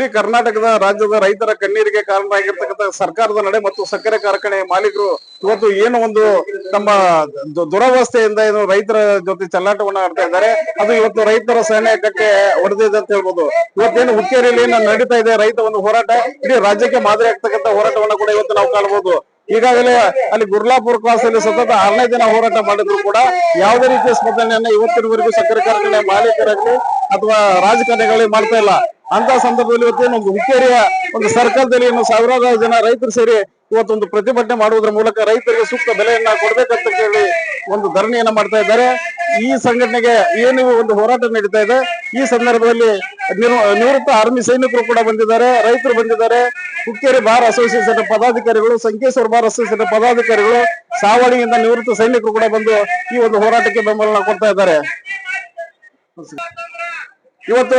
ಇಡೀ ಕರ್ನಾಟಕದ ರಾಜ್ಯದ ರೈತರ ಕಣ್ಣೀರಿಗೆ ಕಾರಣ ಆಗಿರ್ತಕ್ಕಂಥ ಸರ್ಕಾರದ ನಡೆ ಮತ್ತು ಸಕ್ಕರೆ ಕಾರ್ಖಾನೆ ಮಾಲೀಕರು ಇವತ್ತು ಏನು ಒಂದು ತಮ್ಮ ದುರವಸ್ಥೆಯಿಂದ ಏನು ರೈತರ ಜೊತೆ ಚಲ್ಲಾಟವನ್ನ ಆಡ್ತಾ ಇದ್ದಾರೆ. ಅದು ಇವತ್ತು ರೈತರ ಸೇನೆ ಕಟ್ಟೆ ಹೊಡೆದಿದೆ ಅಂತ ಹೇಳ್ಬೋದು. ಇವತ್ತೇನು ಹುಕ್ಕೇರಿಯಲ್ಲಿ ಏನು ನಡೀತಾ ಇದೆ? ರೈತ ಒಂದು ಹೋರಾಟ, ಇಡೀ ರಾಜ್ಯಕ್ಕೆ ಮಾದರಿ ಆಗ್ತಕ್ಕಂಥ ಹೋರಾಟವನ್ನ ಕೂಡ ಇವತ್ತು ನಾವು ಕಾಣಬಹುದು ಈಗಾಗಲೇ ಅಲ್ಲಿ ಗುರ್ಲಾಪುರ ಕ್ರಾಸ್ ಅಲ್ಲಿ ಸತತ ಆರನೇ ದಿನ ಹೋರಾಟ ಮಾಡಿದ್ರು ಕೂಡ ಯಾವುದೇ ರೀತಿಯ ಸ್ಪಂದನೆಯನ್ನ ಇವತ್ತಿನವರೆಗೂ ಸಕ್ಕರೆ ಕಾರ್ಖಾನೆ ಮಾಲೀಕರಾಗಲಿ ಅಥವಾ ರಾಜಕಾರಣಿಗಳೇ ಮಾಡ್ತಾ ಇಲ್ಲ. ಅಂತ ಸಂದರ್ಭದಲ್ಲಿ ಇವತ್ತು ಒಂದು ಹುಕ್ಕೇರಿಯ ಒಂದು ಸರ್ಕಲ್ದಲ್ಲಿ ಏನು ಸಾವಿರಾರು ಜನ ರೈತರು ಸೇರಿ ಇವತ್ತೊಂದು ಪ್ರತಿಭಟನೆ ಮಾಡುವುದರ ಮೂಲಕ ರೈತರಿಗೆ ಸೂಕ್ತ ಬೆಲೆಯನ್ನ ಕೊಡ್ಬೇಕಂತ ಹೇಳಿ ಒಂದು ಧರಣಿಯನ್ನ ಮಾಡ್ತಾ ಇದ್ದಾರೆ. ಈ ಸಂಘಟನೆಗೆ ಏನು ಒಂದು ಹೋರಾಟ ನಡೀತಾ ಇದೆ. ಈ ಸಂದರ್ಭದಲ್ಲಿ ನಿವೃತ್ತ ಆರ್ಮಿ ಸೈನಿಕರು ಕೂಡ ಬಂದಿದ್ದಾರೆ. ರೈತರು ಬಂದಿದ್ದಾರೆ. ಹುಕ್ಕೇರಿ ಬಾರ್ ಅಸೋಸಿಯೇಷನ್ ಪದಾಧಿಕಾರಿಗಳು, ಸಂಕೇಶ್ವರ ಬಾರ್ ಅಸೋಸಿಯೇಷನ್ ಪದಾಧಿಕಾರಿಗಳು, ಸಾವಳಿಯಿಂದ ನಿವೃತ್ತ ಸೈನಿಕರು ಕೂಡ ಬಂದು ಈ ಒಂದು ಹೋರಾಟಕ್ಕೆ ಬೆಂಬಲ ಕೊಡ್ತಾ ಇದ್ದಾರೆ. ಇವತ್ತು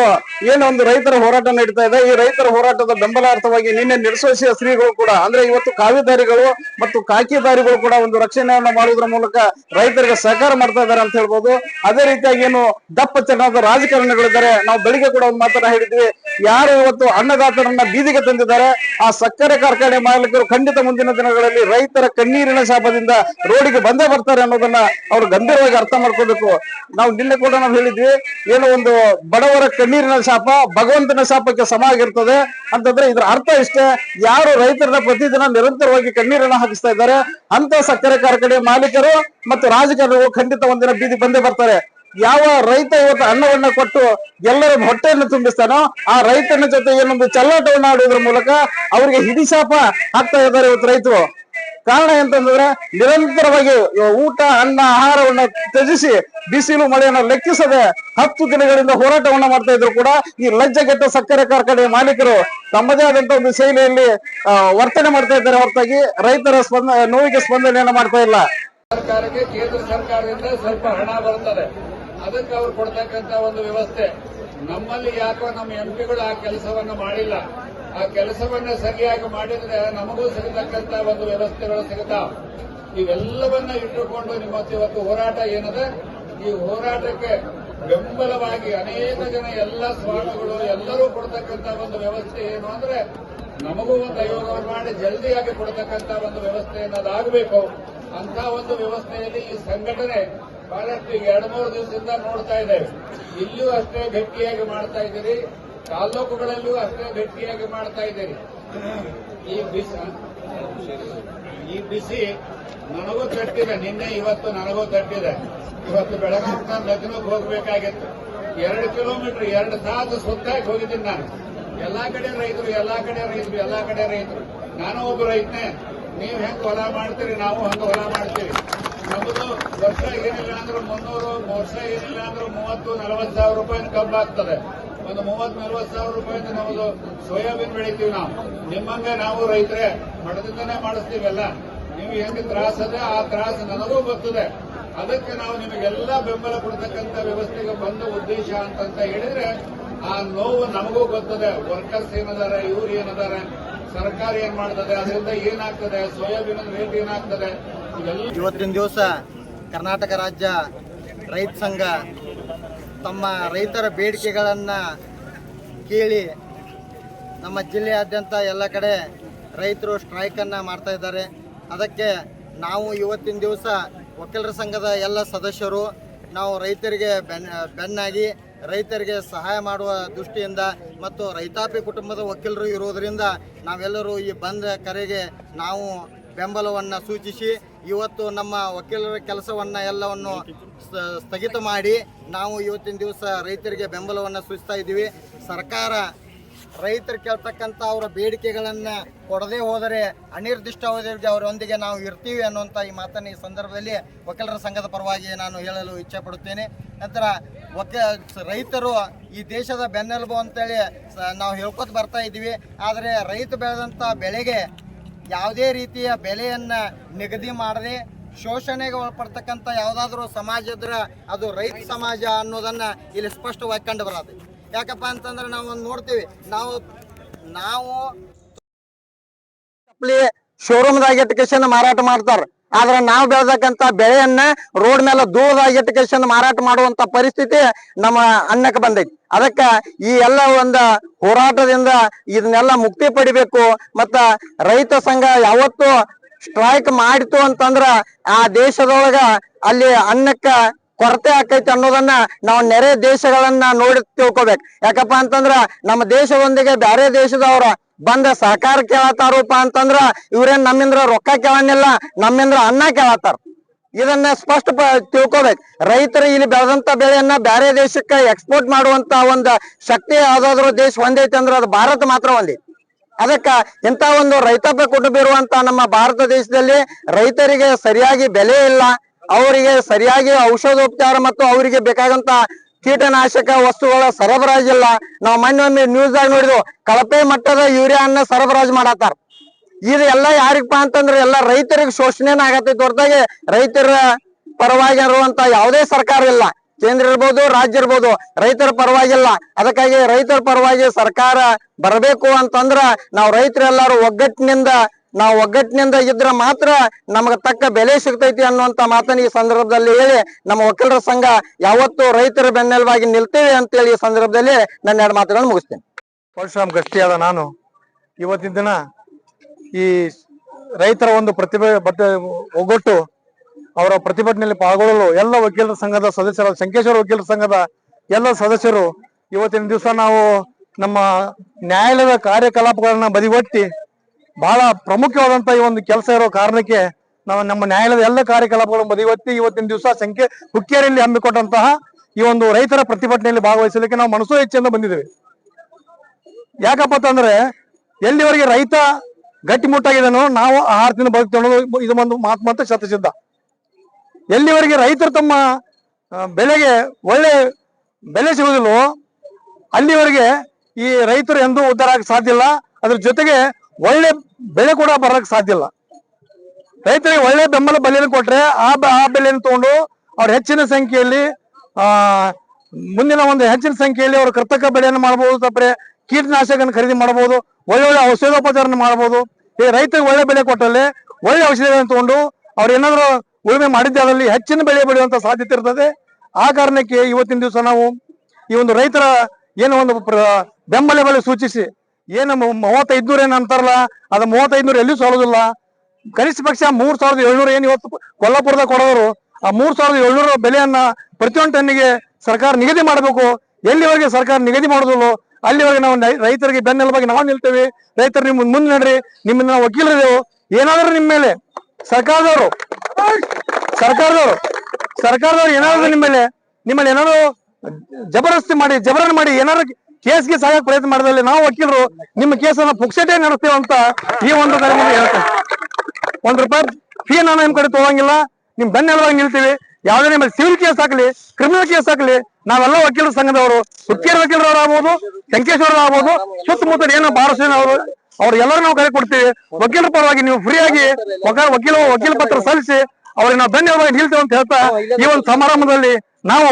ಏನು ಒಂದು ರೈತರ ಹೋರಾಟ ನಡೀತಾ ಇದೆ. ಈ ರೈತರ ಹೋರಾಟದ ಬೆಂಬಲಾರ್ಥವಾಗಿ ನಿನ್ನೆ ನಿರ್ಸೋಸಿಯ ಶ್ರೀಗಳು ಕೂಡ, ಅಂದ್ರೆ ಇವತ್ತು ಕಾವ್ಯದಾರಿಗಳು ಮತ್ತು ಕಾಕಿದಾರಿಗಳು ಕೂಡ ಒಂದು ರಕ್ಷಣೆಯನ್ನ ಮಾಡುವುದರ ಮೂಲಕ ರೈತರಿಗೆ ಸಹಕಾರ ಮಾಡ್ತಾ ಇದ್ದಾರೆ ಅಂತ ಹೇಳ್ಬೋದು. ಅದೇ ರೀತಿಯಾಗಿ ಏನು ದಪ್ಪ ಚೆನ್ನಾದ ರಾಜಕಾರಣಿಗಳಿದ್ದಾರೆ. ನಾವು ಬೆಳಿಗ್ಗೆ ಕೂಡ ಒಂದು ಮಾತನ್ನ ಹೇಳಿದ್ವಿ. ಯಾರು ಇವತ್ತು ಅನ್ನದಾತರನ್ನ ಬೀದಿಗೆ ತಂದಿದ್ದಾರೆ. ಆ ಸಕ್ಕರೆ ಕಾರ್ಖಾನೆ ಮಾಲೀಕರು ಖಂಡಿತ ಮುಂದಿನ ದಿನಗಳಲ್ಲಿ ರೈತರ ಕಣ್ಣೀರಿನ ಶಾಪದಿಂದ ರೋಡಿಗೆ ಬಂದೇ ಬರ್ತಾರೆ ಅನ್ನೋದನ್ನ ಅವರು ಗಂಭೀರವಾಗಿ ಅರ್ಥ ಮಾಡ್ಕೋಬೇಕು. ನಾವು ನಿನ್ನೆ ಕೂಡ ನಾವು ಹೇಳಿದ್ವಿ. ಏನೋ ಒಂದು ಬಡವರ ಕಣ್ಣೀರಿನ ಶಾಪ, ಭಗವಂತನ ಶಾಪಕ್ಕೆ ಸಮ ಆಗಿರ್ತದೆ. ಅಂತಂದ್ರೆ ಇದ್ರ ಅರ್ಥ ಇಷ್ಟೇ. ಯಾರು ರೈತರನ್ನ ಪ್ರತಿದಿನ ನಿರಂತರವಾಗಿ ಕಣ್ಣೀರನ್ನ ಹಾಕಿಸ್ತಾ ಇದ್ದಾರೆ, ಅಂತ ಸಕ್ಕರೆ ಕಾರ್ಖಾನೆ ಮಾಲೀಕರು ಮತ್ತು ರಾಜಕಾರಣಿಗಳು ಖಂಡಿತ ಒಂದಿನ ಬೀದಿ ಬಂದೇ ಬರ್ತಾರೆ. ಯಾವ ರೈತ ಇವತ್ತು ಅನ್ನವನ್ನ ಕೊಟ್ಟು ಎಲ್ಲರ ಹೊಟ್ಟೆಯನ್ನು ತುಂಬಿಸ್ತಾನೋ, ಆ ರೈತನ ಜೊತೆ ಏನೊಂದು ಚಲ್ಲಾಟವನ್ನು ಆಡುವುದರ ಮೂಲಕ ಅವರಿಗೆ ಹಿಡಿಶಾಪ ಹಾಕ್ತಾ ಇದ್ದಾರೆ ಇವತ್ತು ರೈತರು. ಕಾರಣ ಎಂತಂದ್ರೆ ನಿರಂತರವಾಗಿ ಊಟ, ಅನ್ನ, ಆಹಾರವನ್ನ ತ್ಯಜಿಸಿ ಬಿಸಿಲು, ಮಳೆಯನ್ನ ಲೆಕ್ಕಿಸದೆ ಹತ್ತು ದಿನಗಳಿಂದ ಹೋರಾಟವನ್ನ ಮಾಡ್ತಾ ಇದ್ರು ಕೂಡ ಈ ಲಜ್ಜೆಗೆಟ್ಟ ಸಕ್ಕರೆ ಕಾರ್ಖಾನೆ ಮಾಲೀಕರು ತಮ್ಮದೇ ಆದಂತ ಒಂದು ಶೈಲಿಯಲ್ಲಿ ವರ್ತನೆ ಮಾಡ್ತಾ ಇದ್ದಾರೆ. ಹೊರತಾಗಿ ರೈತರ ಸ್ಪಂದ, ನೋವಿಗೆ ಸ್ಪಂದನೆಯನ್ನ ಮಾಡ್ತಾ ಇಲ್ಲ. ಸರ್ಕಾರಕ್ಕೆ ಕೇಂದ್ರ ಸರ್ಕಾರದಿಂದ ಸ್ವಲ್ಪ ಹಣ ಬರ್ತದೆ. ಅದಕ್ಕೆ ಅವ್ರು ಕೊಡ್ತಕ್ಕಂತ ಒಂದು ವ್ಯವಸ್ಥೆ. ನಮ್ಮಲ್ಲಿ ಯಾಕೋ ನಮ್ಮ ಎಂಪಿಗಳು ಆ ಕೆಲಸವನ್ನ ಮಾಡಿಲ್ಲ. ಆ ಕೆಲಸವನ್ನ ಸರಿಯಾಗಿ ಮಾಡಿದ್ರೆ ನಮಗೂ ಸಿಗತಕ್ಕಂತ ಒಂದು ವ್ಯವಸ್ಥೆಗಳು ಸಿಗುತ್ತಾವ ಇವೆಲ್ಲವನ್ನ ಇಟ್ಟುಕೊಂಡು ನಿಮ್ಮ ಇವತ್ತು ಹೋರಾಟ ಏನಿದೆ? ಈ ಹೋರಾಟಕ್ಕೆ ಬೆಂಬಲವಾಗಿ ಅನೇಕ ಜನ ಎಲ್ಲ ಸ್ವಾಮಿಗಳು ಎಲ್ಲರೂ ಕೊಡ್ತಕ್ಕಂತ ಒಂದು ವ್ಯವಸ್ಥೆ ಏನು ಅಂದ್ರೆ ನಮಗೂ ಒಂದು ಆಯೋಗವನ್ನು ಮಾಡಿ ಜಲ್ದಿಯಾಗಿ ಕೊಡ್ತಕ್ಕಂತ ಒಂದು ವ್ಯವಸ್ಥೆ ಅನ್ನೋದಾಗಬೇಕು ಅಂತ ಒಂದು ವ್ಯವಸ್ಥೆಯಲ್ಲಿ ಈ ಸಂಘಟನೆ ಬಹಳಷ್ಟು ಎರಡು ಮೂರು ದಿವಸದಿಂದ ನೋಡ್ತಾ ಇದೆ. ಇಲ್ಲಿಯೂ ಅಷ್ಟೇ ಗಟ್ಟಿಯಾಗಿ ಮಾಡ್ತಾ ಇದ್ದೀರಿ. ತಾಲ್ಲೂಕುಗಳಲ್ಲಿಯೂ ಅಷ್ಟೇ ಗಟ್ಟಿಯಾಗಿ ಮಾಡ್ತಾ ಇದ್ದೀರಿ. ಈ ಬಿಸಿ ಈ ಬಿಸಿ ನನಗೂ ತಟ್ಟಿದೆ ನಿನ್ನೆ ಇವತ್ತು ನನಗೂ ತಟ್ಟಿದೆ ಇವತ್ತು ಬೆಳಗಾವಿ ನಾನು ಲಗ್ನಕ್ಕೆ ಹೋಗ್ಬೇಕಾಗಿತ್ತು. ಎರಡು ಕಿಲೋಮೀಟರ್, ಎರಡು ತಾಸು ಸುತ್ತಾಗಿ ಹೋಗಿದ್ದೀನಿ ನಾನು. ಎಲ್ಲಾ ಕಡೆ ರೈತರು, ಎಲ್ಲಾ ಕಡೆ ರೈತರು, ಎಲ್ಲಾ ಕಡೆ ರೈತರು. ನಾನು ಒಬ್ಬ ರೈತನೇ. ನೀವು ಹೆಂಗ್ ಹೊಲ ಮಾಡ್ತೀರಿ, ನಾವು ಹಂಗ ಹೊಲ ಮಾಡ್ತೀವಿ ನಮ್ಮದು ವರ್ಷ ಏನಿಲ್ಲ ಅಂದ್ರೆ ಮುನ್ನೂರು, ವರ್ಷ ಏನಿಲ್ಲ ಅಂದ್ರೆ ಮೂವತ್ತು, ನಲವತ್ತು ಸಾವಿರ ರೂಪಾಯಿ ಕಬ್ಬು ಆಗ್ತದೆ ಒಂದು ಮೂವತ್ತು ನಲವತ್ತು ಸಾವಿರ ರೂಪಾಯಿಂದ ನಾವು ಸೋಯಾಬೀನ್ ಬೆಳಿತೀವಿ ನಾವು. ನಿಮ್ಮಂಗೆ ನಾವು ರೈತರೇ, ಮಠದಿಂದನೇ ಮಾಡಿಸ್ತೀವಲ್ಲ? ನೀವು ಹೆಂಗೆ ತ್ರಾಸದೆ ಆ ತ್ರಾಸ ನನಗೂ ಗೊತ್ತದೆ. ಅದಕ್ಕೆ ನಾವು ನಿಮಗೆಲ್ಲ ಬೆಂಬಲ ಕೊಡ್ತಕ್ಕಂಥ ವ್ಯವಸ್ಥೆಗೆ ಬಂದ ಉದ್ದೇಶ ಅಂತಂತ ಹೇಳಿದ್ರೆ, ಆ ನೋವು ನಮಗೂ ಗೊತ್ತದೆ. ವರ್ಕರ್ಸ್ ಏನದಾರೆ, ಇವ್ರು ಏನದಾರ, ಸರ್ಕಾರ ಏನ್ ಮಾಡ್ತದೆ, ಅದರಿಂದ ಏನಾಗ್ತದೆ ಸೋಯಾಬೀನ್ ರೇಟ್ ಏನಾಗ್ತದೆ ಇವತ್ತಿನ ದಿವಸ ಕರ್ನಾಟಕ ರಾಜ್ಯ ರೈತ ಸಂಘ ತಮ್ಮ ರೈತರ ಬೇಡಿಕೆಗಳನ್ನು ಕೇಳಿ ನಮ್ಮ ಜಿಲ್ಲೆಯಾದ್ಯಂತ ಎಲ್ಲ ಕಡೆ ರೈತರು ಸ್ಟ್ರೈಕನ್ನು ಮಾಡ್ತಾ ಇದ್ದಾರೆ. ಅದಕ್ಕೆ ನಾವು ಇವತ್ತಿನ ದಿವಸ ವಕೀಲರ ಸಂಘದ ಎಲ್ಲ ಸದಸ್ಯರು, ನಾವು ರೈತರಿಗೆ ಬೆನ್, ಬೆನ್ನಾಗಿ ರೈತರಿಗೆ ಸಹಾಯ ಮಾಡುವ ದೃಷ್ಟಿಯಿಂದ ಮತ್ತು ರೈತಾಪಿ ಕುಟುಂಬದ ವಕೀಲರು ಇರುವುದರಿಂದ ನಾವೆಲ್ಲರೂ ಈ ಬಂದ ಕರೆಗೆ ನಾವು ಬೆಂಬಲವನ್ನು ಸೂಚಿಸಿ ಇವತ್ತು ನಮ್ಮ ವಕೀಲರ ಕೆಲಸವನ್ನು ಎಲ್ಲವನ್ನು ಸ್ಥಗಿತ ಮಾಡಿ ನಾವು ಇವತ್ತಿನ ದಿವಸ ರೈತರಿಗೆ ಬೆಂಬಲವನ್ನು ಸೂಚಿಸ್ತಾ ಇದ್ದೀವಿ. ಸರ್ಕಾರ ರೈತರು ಕೇಳ್ತಕ್ಕಂಥ ಅವರ ಬೇಡಿಕೆಗಳನ್ನು ಕೊಡದೇ ಹೋದರೆ ಅನಿರ್ದಿಷ್ಟಾವಧಿಗೆ ಅವರೊಂದಿಗೆ ನಾವು ಇರ್ತೀವಿ ಅನ್ನುವಂಥ ಈ ಮಾತನ್ನು ಈ ಸಂದರ್ಭದಲ್ಲಿ ವಕೀಲರ ಸಂಘದ ಪರವಾಗಿ ನಾನು ಹೇಳಲು ಇಚ್ಛೆ ಪಡುತ್ತೇನೆ. ನಂತರ ವಕ, ರೈತರು ಈ ದೇಶದ ಬೆನ್ನೆಲುಬು ಅಂತೇಳಿ ನಾವು ಹೇಳ್ಕೊತ ಬರ್ತಾ ಇದ್ದೀವಿ. ಆದರೆ ರೈತ ಬೆಳೆದಂಥ ಬೆಳೆಗೆ ಯಾವುದೇ ರೀತಿಯ ಬೆಲೆಯನ್ನು ನಿಗದಿ ಮಾಡದೆ ಶೋಷಣೆಗೆ ಒಳಪಡ್ತಕ್ಕಂಥ ಯಾವುದಾದ್ರೂ ಸಮಾಜ ಇದ್ರೆ ಅದು ರೈತ ಸಮಾಜ ಅನ್ನೋದನ್ನ ಇಲ್ಲಿ ಸ್ಪಷ್ಟವಾಗಿ ಕಂಡು ಬರೋದು ಯಾಕಪ್ಪ ಅಂತಂದ್ರೆ ನಾವು ಒಂದು ನೋಡ್ತೀವಿ, ನಾವು ನಾವು ಶೋರೂಮ್ದಾಗ ಎಟ್ಕೇಶನ್ ಮಾರಾಟ ಮಾಡ್ತಾರ. ಆದ್ರೆ ನಾವು ಬೆಳೆದಕ್ಕಂತ ಬೆಳೆಯನ್ನ ರೋಡ್ ಮೇಲೆ ದೂರದಾಗಿಟ್ಟಕೇಶನ್ ಮಾರಾಟ ಮಾಡುವಂತ ಪರಿಸ್ಥಿತಿ ನಮ್ಮ ಅನ್ನಕ್ಕೆ ಬಂದೈತಿ. ಅದಕ್ಕ ಈ ಎಲ್ಲ ಒಂದ ಹೋರಾಟದಿಂದ ಇದನ್ನೆಲ್ಲ ಮುಕ್ತಿ ಪಡಿಬೇಕು. ಮತ್ತ ರೈತ ಸಂಘ ಯಾವತ್ತು ಸ್ಟ್ರೈಕ್ ಮಾಡಿತು ಅಂತಂದ್ರ ಆ ದೇಶದೊಳಗ ಅಲ್ಲಿ ಅನ್ನಕ್ಕ ಕೊರತೆ ಆಕೈತಿ ಅನ್ನೋದನ್ನ ನಾವು ನೆರೆ ದೇಶಗಳನ್ನ ನೋಡಿ ತಿಳ್ಕೊಬೇಕು. ಯಾಕಪ್ಪ ಅಂತಂದ್ರ ನಮ್ಮ ದೇಶದೊಂದಿಗೆ ಬ್ಯಾರೆ ದೇಶದವ್ರ ಬಂದ ಸಹಕಾರ ಕೇಳತ್ತಾರಪ್ಪ ಅಂತಂದ್ರ ಇವ್ರೇನ್ ನಮ್ಮಿಂದ್ರ ರೊಕ್ಕ ಕೇಳಂಗಿಲ್ಲ, ನಮ್ಮಿಂದ್ರ ಅನ್ನ ಕೇಳತ್ತಾರ. ಇದನ್ನ ಸ್ಪಷ್ಟ ತಿಳ್ಕೊಬೇಕು. ರೈತರು ಇಲ್ಲಿ ಬೆಳೆದಂತ ಬೆಳೆಯನ್ನ ಬೇರೆ ದೇಶಕ್ಕೆ ಎಕ್ಸ್ಪೋರ್ಟ್ ಮಾಡುವಂತ ಒಂದು ಶಕ್ತಿ ಯಾವ್ದಾದ್ರು ದೇಶ ಒಂದೈತೆ ಅಂದ್ರೆ ಅದು ಭಾರತ ಮಾತ್ರ ಒಂದೈತಿ ಅದಕ್ಕ ಇಂತ ಒಂದು ರೈತಾಪಿ ಕುಟುಂಬ ಇರುವಂತ ನಮ್ಮ ಭಾರತ ದೇಶದಲ್ಲಿ ರೈತರಿಗೆ ಸರಿಯಾಗಿ ಬೆಲೆ ಇಲ್ಲ. ಅವರಿಗೆ ಸರಿಯಾಗಿ ಔಷಧೋಪಚಾರ ಮತ್ತು ಅವರಿಗೆ ಬೇಕಾದಂತ ಕೀಟನಾಶಕ ವಸ್ತುಗಳ ಸರಬರಾಜಿಲ್ಲ. ನಾವು ಮೊನ್ನೆ ಒಮ್ಮೆ ನ್ಯೂಸ್ ಆಗಿ ನೋಡಿದ್ವು, ಕಳಪೆ ಮಟ್ಟದ ಯೂರಿಯಾ ಅನ್ನ ಸರಬರಾಜು ಮಾಡತ್ತಾರ. ಇದು ಎಲ್ಲ ಯಾರಿಗಪ್ಪ ಅಂತಂದ್ರೆ ಎಲ್ಲ ರೈತರಿಗೆ ಶೋಷಣೆನ ಆಗತ್ತೆ ಹೊರತಾಗಿ ರೈತರ ಪರವಾಗಿ ಇರುವಂತ ಯಾವುದೇ ಸರ್ಕಾರ ಇಲ್ಲ. ಕೇಂದ್ರ ಇರ್ಬೋದು, ರಾಜ್ಯ ಇರ್ಬೋದು, ರೈತರ ಪರವಾಗಿಲ್ಲ ಅದಕ್ಕಾಗಿ ರೈತರ ಪರವಾಗಿ ಸರ್ಕಾರ ಬರಬೇಕು ಅಂತಂದ್ರ ನಾವು ರೈತರೆಲ್ಲರೂ ಒಗ್ಗಟ್ಟಿನಿಂದ ನಾವು ಒಗ್ಗಟ್ಟಿನಿಂದ ಇದ್ರ ಮಾತ್ರ ನಮಗೆ ತಕ್ಕ ಬೆಲೆ ಸಿಗ್ತೈತಿ ಅನ್ನುವಂತ ಮಾತನ್ನ ಈ ಸಂದರ್ಭದಲ್ಲಿ ಹೇಳಿ ನಮ್ಮ ವಕೀಲರ ಸಂಘ ಯಾವತ್ತು ರೈತರ ಬೆನ್ನೆಲುಬಾಗಿ ನಿಲ್ತೇವೆ ಅಂತೇಳಿ ಈ ಸಂದರ್ಭದಲ್ಲಿ ನನ್ನ ಎರಡು ಮಾತುಗಳನ್ನು ಮುಗಿಸ್ತೇನೆ. ಪರಶುರಾಮ್ ಗಷ್ಟಿಯಾದ ನಾನು. ಇವತ್ತಿನ ದಿನ ಈ ರೈತರ ಒಂದು ಪ್ರತಿಭೆ ಒಗ್ಗಟ್ಟು ಅವರ ಪ್ರತಿಭಟನೆಯಲ್ಲಿ ಪಾಲ್ಗೊಳ್ಳಲು ಎಲ್ಲ ವಕೀಲರ ಸಂಘದ ಸದಸ್ಯರ ಸಂಕೇಶ್ವರ ವಕೀಲರ ಸಂಘದ ಎಲ್ಲ ಸದಸ್ಯರು ಇವತ್ತಿನ ದಿವಸ ನಾವು ನಮ್ಮ ನ್ಯಾಯಾಲಯದ ಕಾರ್ಯಕಲಾಪಗಳನ್ನ ಬದಿಗೊತ್ತಿ ಬಹಳ ಪ್ರಮುಖವಾದಂತ ಈ ಒಂದು ಕೆಲಸ ಇರೋ ಕಾರಣಕ್ಕೆ ನಾವು ನಮ್ಮ ನ್ಯಾಯಾಲಯದ ಎಲ್ಲ ಕಾರ್ಯಕಲಾಪಗಳನ್ನು ಇವತ್ತಿ ಇವತ್ತಿನ ದಿವಸ ಸಂಖ್ಯೆ ಹುಕ್ಕೇರಿಯಲ್ಲಿ ಹಮ್ಮಿಕೊಟ್ಟಂತಹ ಈ ಒಂದು ರೈತರ ಪ್ರತಿಭಟನೆಯಲ್ಲಿ ಭಾಗವಹಿಸಲಿಕ್ಕೆ ನಾವು ಮನಸ್ಸು ಹೆಚ್ಚಿಂದ ಬಂದಿದ್ದೇವೆ. ಯಾಕಪ್ಪ ಅಂತಂದ್ರೆ ಎಲ್ಲಿವರೆಗೆ ರೈತ ಗಟ್ಟಿಮುಟ್ಟಾಗಿದ್ದಾನೋ ನಾವು ಆಹಾರ ತಿಂದು ಬದುಕ್ತೇವೆ ಅನ್ನೋದು ಇದು ಒಂದು ಮಾತು ಮಾತ್ರ ಶತಸಿದ್ಧ. ಎಲ್ಲಿವರೆಗೆ ರೈತರು ತಮ್ಮ ಬೆಳೆಗೆ ಒಳ್ಳೆ ಬೆಲೆ ಸಿಗುವುದಿಲ್ಲವೋ ಅಲ್ಲಿವರೆಗೆ ಈ ರೈತರು ಎಂದೂ ಉದ್ಧಾರ ಆಗಕ್ಕೆ ಸಾಧ್ಯ ಇಲ್ಲ. ಅದ್ರ ಜೊತೆಗೆ ಒಳ್ಳೆ ಬೆಳೆ ಕೂಡ ಬರಕ್ ಸಾಧ್ಯ ಇಲ್ಲ. ರೈತರಿಗೆ ಒಳ್ಳೆ ಬೆಂಬಲ ಬೆಲೆಯನ್ನು ಕೊಟ್ರೆ ಆ ಆ ಬೆಲೆಯನ್ನು ತಗೊಂಡು ಅವ್ರು ಹೆಚ್ಚಿನ ಸಂಖ್ಯೆಯಲ್ಲಿ, ಆ, ಮುಂದಿನ ಒಂದು ಹೆಚ್ಚಿನ ಸಂಖ್ಯೆಯಲ್ಲಿ ಅವರು ಕೃತಕ ಬೆಳೆಯನ್ನು ಮಾಡಬಹುದು ತಪ್ಪರೆ ಕೀಟನಾಶಕನ ಖರೀದಿ ಮಾಡಬಹುದು ಒಳ್ಳೆ ಒಳ್ಳೆ ಔಷಧೋಪಚಾರನ ಮಾಡಬಹುದು ಈ ರೈತರಿಗೆ ಒಳ್ಳೆ ಬೆಲೆ ಕೊಟ್ಟಲ್ಲಿ ಒಳ್ಳೆ ಔಷಧಿಗಳನ್ನು ತಗೊಂಡು ಅವ್ರು ಏನಾದರೂ ಉಳುಮೆ ಮಾಡಿದ್ದೆ ಅದರಲ್ಲಿ ಹೆಚ್ಚಿನ ಬೆಳೆ ಬೆಳೆಯುವಂತ ಸಾಧ್ಯತೆ ಇರ್ತದೆ. ಆ ಕಾರಣಕ್ಕೆ ಇವತ್ತಿನ ದಿವಸ ನಾವು ಈ ಒಂದು ರೈತರ ಏನು ಒಂದು ಬೆಂಬಲ ಬೆಲೆ ಸೂಚಿಸಿ ಏನು ಮೂವತ್ತೈದ್ನೂರು ಅಂತಾರಲ್ಲ, ಅದು ಮೂವತ್ತೈದ್ನೂರ ಎಲ್ಲಿ ಸೋಲೋದಿಲ್ಲ? ಕನಿಷ್ಠ ಪಕ್ಷ ಮೂರ್ ಸಾವಿರದ ಏಳ್ನೂರ ಏನು ಇವತ್ತು ಕೊಲ್ಲಾಪುರದಾಗ ಕೊಡೋರು, ಆ ಮೂರ್ ಸಾವಿರದ ಏಳ್ನೂರ ಬೆಲೆಯನ್ನ ಪ್ರತಿಯೊಂದು ಟನ್ನಿಗೆ ಸರ್ಕಾರ ನಿಗದಿ ಮಾಡಬೇಕು. ಎಲ್ಲಿವರೆಗೆ ಸರ್ಕಾರ ನಿಗದಿ ಮಾಡೋದಿಲ್ಲ? ಅಲ್ಲಿವರೆಗೆ ನಾವು ರೈತರಿಗೆ ಬೆನ್ನೆಲುಬಾಗಿ ನಾವು ನಿಲ್ತೇವೆ. ರೈತರು ನಿಮ್ ಮುಂದೆ ನಡ್ರಿ, ನಿಮ್ಮನ್ನ ನಾವು ವಕೀಲರಿದೆವು ಏನಾದ್ರೂ ನಿಮ್ಮ ಮೇಲೆ, ಸರ್ಕಾರದವರು ಸರ್ಕಾರದವರು, ಸರ್ಕಾರದವ್ರು ಏನಾದ್ರು ನಿಮ್ಮ ಮೇಲೆ, ನಿಮ್ಮಲ್ಲಿ ಏನಾದ್ರು ಜಬರ್ದಸ್ತಿ ಮಾಡಿ, ಜಬರನ್ ಮಾಡಿ ಏನಾದ್ರು ಕೇಸ್ಗೆ ಸಾಗಕ್ ಪ್ರಯತ್ನ ಮಾಡಿದಲ್ಲಿ ನಾವು ವಕೀಲರು, ನಿಮ್ಮ ಕೇಸನ್ನ ನಡೆಸ್ತೇವೆ ಅಂತ ಈ ಒಂದು ಹೇಳ್ತೇವೆ ಒಂದ್ ರೂಪಾಯಿ ಫೀ ನಾನು ನಿಮ್ ಕಡೆ ತಗೋಂಗಿಲ್ಲ, ನಿಮ್ ಬೆನ್ನೆಲುವಾಗಿ ನಿಲ್ತೀವಿ. ಯಾವ್ದೇ ನಿಮ್ಮ ಸಿವಿಲ್ ಕೇಸ್ ಹಾಕ್ಲಿ ಕ್ರಿಮಿನಲ್ ಕೇಸ್ ಆಗ್ಲಿ, ನಾವೆಲ್ಲ ವಕೀಲರ ಸಂಘದವರು ಹುಕ್ಕೇರ್ ವಕೀಲರವ್ರು ಆಗ್ಬೋದು ಸಂಕೇಶ್ವರ ಆಗ್ಬೋದು ಸುತ್ತಮುತ್ತ ಏನೋ ಬಾರಸೇನ ಅವರು ಎಲ್ಲರೂ ನಾವು ಕರೆ ಕೊಡ್ತೀವಿ. ವಕೀಲರ ಪರವಾಗಿ ನೀವು ಫ್ರೀ ಆಗಿ ವಕ- ವಕೀಲ ವಕೀಲ ಪತ್ರ ಸಲ್ಲಿಸಿ ಅವ್ರಿಗೆ ನಾವು ಬೆನ್ನೆಲುವಾಗಿ ನಿಲ್ತೇವೆ ಅಂತ ಹೇಳ್ತಾ ಈ ಒಂದು ಸಮಾರಂಭದಲ್ಲಿ ನಾವು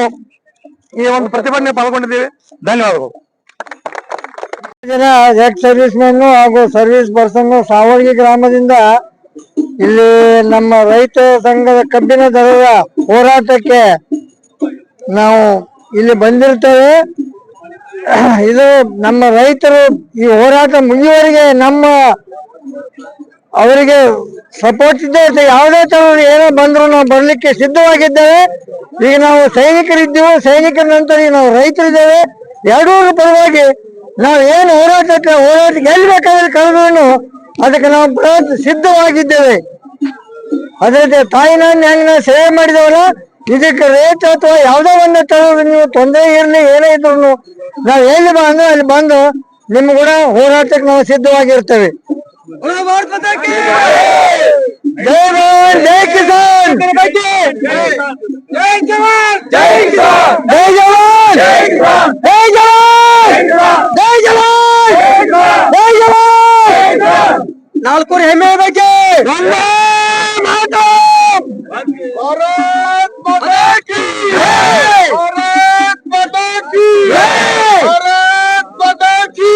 ಈ ಒಂದು ಪ್ರತಿಭಟನೆ ಪಾಲ್ಗೊಂಡಿದ್ದೀವಿ. ಧನ್ಯವಾದಗಳು. ಜನ ಎಕ್ಸ್ ಸರ್ವಿಸ್ ಮ್ಯಾನ್ ಹಾಗೂ ಸರ್ವಿಸ್ ಪರ್ಸನ್ ಸಾವರ್ಗಿ ಗ್ರಾಮದಿಂದ ಇಲ್ಲಿ ನಮ್ಮ ರೈತ ಸಂಘದ ಕಬ್ಬಿನ ದರದ ಹೋರಾಟಕ್ಕೆ ನಾವು ಇಲ್ಲಿ ಬಂದಿರ್ತೇವೆ. ಇದು ನಮ್ಮ ರೈತರು ಈ ಹೋರಾಟ ಮುಗಿಯುವವರೆಗೆ ನಮ್ಮ ಅವರಿಗೆ ಸಪೋರ್ಟ್ ಇದ್ದೇವೆ ಯಾವುದೇ ತರ ಏನೋ ಬಂದ್ರು ನಾವು ಬರ್ಲಿಕ್ಕೆ ಸಿದ್ಧವಾಗಿದ್ದೇವೆ. ಈಗ ನಾವು ಸೈನಿಕರಿದ್ದೀವಿ. ಸೈನಿಕರ ನಂತರ ಈಗ ನಾವು ರೈತರಿದ್ದೇವೆ. ಎರಡೂ ಪರವಾಗಿ ನಾವು ಏನು ಹೋರಾಟಕ್ಕೆ ಹೋರಾಟಕ್ಕೆ ಎಲ್ಲಿ ಬೇಕಾದ್ರೆ ಕಳೆದ್ರು ಅದಕ್ಕೆ ನಾವು ಪ್ರಯತ್ನ ಸಿದ್ಧವಾಗಿದ್ದೇವೆ. ಅದೇ ರೀತಿ ತಾಯಿನ ಹೆಂಗ್ ಸೇವೆ ಮಾಡಿದವಲ್ಲ, ಇದಕ್ಕೆ ರೇಟ್ ಅಥವಾ ಯಾವುದೋ ಒಂದು ತರೋದು ನೀವು ತೊಂದರೆ ಇರಲಿ, ಏನೇ ಇದ್ರು ನಾವು ಎಲ್ಲಿ ಬಂದು ಅಲ್ಲಿ ಬಂದು ನಿಮ್ ಕೂಡ ಹೋರಾಟಕ್ಕೆ ನಾವು ಸಿದ್ಧವಾಗಿರ್ತೇವೆ. ಜೈ ಜೈ ಕಿಸಾನ್! ಜೈ ಜವಾನ್ ಜೈ ಕಿಸಾನ್ ಜೈ ಜವಾನ್ ಜೈ ಜವಾನ್ ಜೈ ಜವಾನ್ ನಾಲ್ಕು ಹೆಮ್ಮೆ ಬಗ್ಗೆ ಭಾರತ್ ಮಾತಾ ಕಿ ಭಾರತ್ ಮಾತಾ ಕಿ ಭಾರತ್ ಮಾತಾ ಕಿ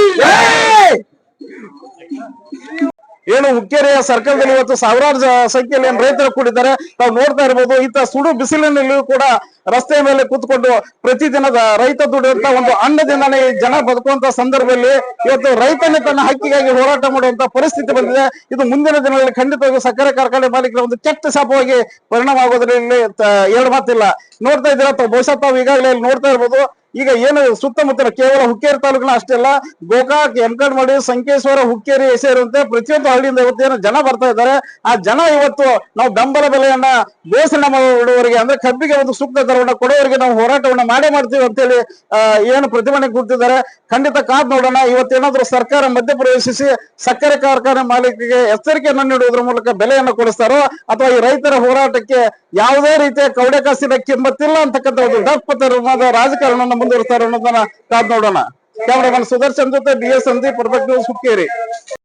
ಏನು ಹುಕ್ಕೇರಿಯ ಸರ್ಕಲ್ದಲ್ಲಿ ಇವತ್ತು ಸಾವಿರಾರು ಸಂಖ್ಯೆಯಲ್ಲಿ ಏನ್ ರೈತರು ಕೂಡಿದ್ದಾರೆ. ನಾವು ನೋಡ್ತಾ ಇರ್ಬೋದು ಇಂತ ಸುಡು ಬಿಸಿಲಿನಲ್ಲಿಯೂ ಕೂಡ ರಸ್ತೆ ಮೇಲೆ ಕೂತ್ಕೊಂಡು ಪ್ರತಿದಿನದ ರೈತ ದುಡಿಯುವಂತ ಒಂದು ಅನ್ನದಿಂದಾನೇ ಜನ ಬದುಕುವಂತ ಸಂದರ್ಭದಲ್ಲಿ ಇವತ್ತು ರೈತನೇ ತನ್ನ ಹಕ್ಕಿಗಾಗಿ ಹೋರಾಟ ಮಾಡುವಂತ ಪರಿಸ್ಥಿತಿ ಬಂದಿದೆ. ಇದು ಮುಂದಿನ ದಿನಗಳಲ್ಲಿ ಖಂಡಿತವಾಗಿ ಸಕ್ಕರೆ ಕಾರ್ಖಾನೆ ಮಾಲೀಕರ ಒಂದು ಕೆಟ್ಟ ಶಾಪವಾಗಿ ಪರಿಣಾಮ ಆಗೋದ್ರಲ್ಲಿ ಎರಡು ಮಾತಿಲ್ಲ. ನೋಡ್ತಾ ಇದ್ದೀರಾ ಬಹುಶಃ ತಾವು ಈಗಾಗಲೇ ನೋಡ್ತಾ ಇರ್ಬೋದು. ಈಗ ಏನು ಸುತ್ತಮುತ್ತಲ ಕೇವಲ ಹುಕ್ಕೇರಿ ತಾಲೂಕಿನ ಅಷ್ಟೇ ಅಲ್ಲ, ಗೋಕಾಕ್ ಎಂಕಡ್ಮಡಿ ಸಂಕೇಶ್ವರ, ಹುಕ್ಕೇರಿ ಸೇರಿದಂತೆ ಪ್ರತಿಯೊಂದು ಹಳ್ಳಿಯಿಂದ ಇವತ್ತೇನು ಜನ ಬರ್ತಾ ಇದ್ದಾರೆ. ಆ ಜನ ಇವತ್ತು ನಾವು ಬೆಂಬಲ ಬೆಲೆಯನ್ನ ಬೇಸರಣ ಮಾಡುವವರಿಗೆ ಅಂದ್ರೆ ಕಬ್ಬಿಗೆ ಒಂದು ಸೂಕ್ತ ದರವನ್ನ ಕೊಡೋವರಿಗೆ ನಾವು ಹೋರಾಟವನ್ನ ಮಾಡೇ ಮಾಡ್ತೀವಿ ಅಂತೇಳಿ ಹೇಳಿ ಏನು ಪ್ರತಿಭಟನೆ ಕೂತಿದ್ದಾರೆ ಖಂಡಿತ ಕಾದ್ ನೋಡೋಣ. ಇವತ್ತೇನಾದ್ರೂ ಸರ್ಕಾರ ಮಧ್ಯಪ್ರವೇಶಿಸಿ ಸಕ್ಕರೆ ಕಾರ್ಖಾನೆ ಮಾಲೀಕರಿಗೆ ಎಚ್ಚರಿಕೆಯನ್ನು ನೀಡುವುದರ ಮೂಲಕ ಬೆಲೆಯನ್ನ ಕೊಡಿಸ್ತಾರೋ ಅಥವಾ ಈ ರೈತರ ಹೋರಾಟಕ್ಕೆ ಯಾವುದೇ ರೀತಿಯ ಕವಡೆ ಕಾಸಿನ ಕಿಮ್ಮತ್ತಿಲ್ಲ ಅಂತಕ್ಕಂಥ ಒಂದು ರಾಜಕಾರಣ ರಾಜಕಾರಣವನ್ನು ಮುಂದುವರಿಸ್ತಾರೋ ಅನ್ನೋದನ್ನ ಕಾದ್ ನೋಡೋಣ. ಕ್ಯಾಮ್ರಾಮನ್ ಸುದರ್ಶನ್ ಜೊತೆ B S Sandeep perfect news Hukkeri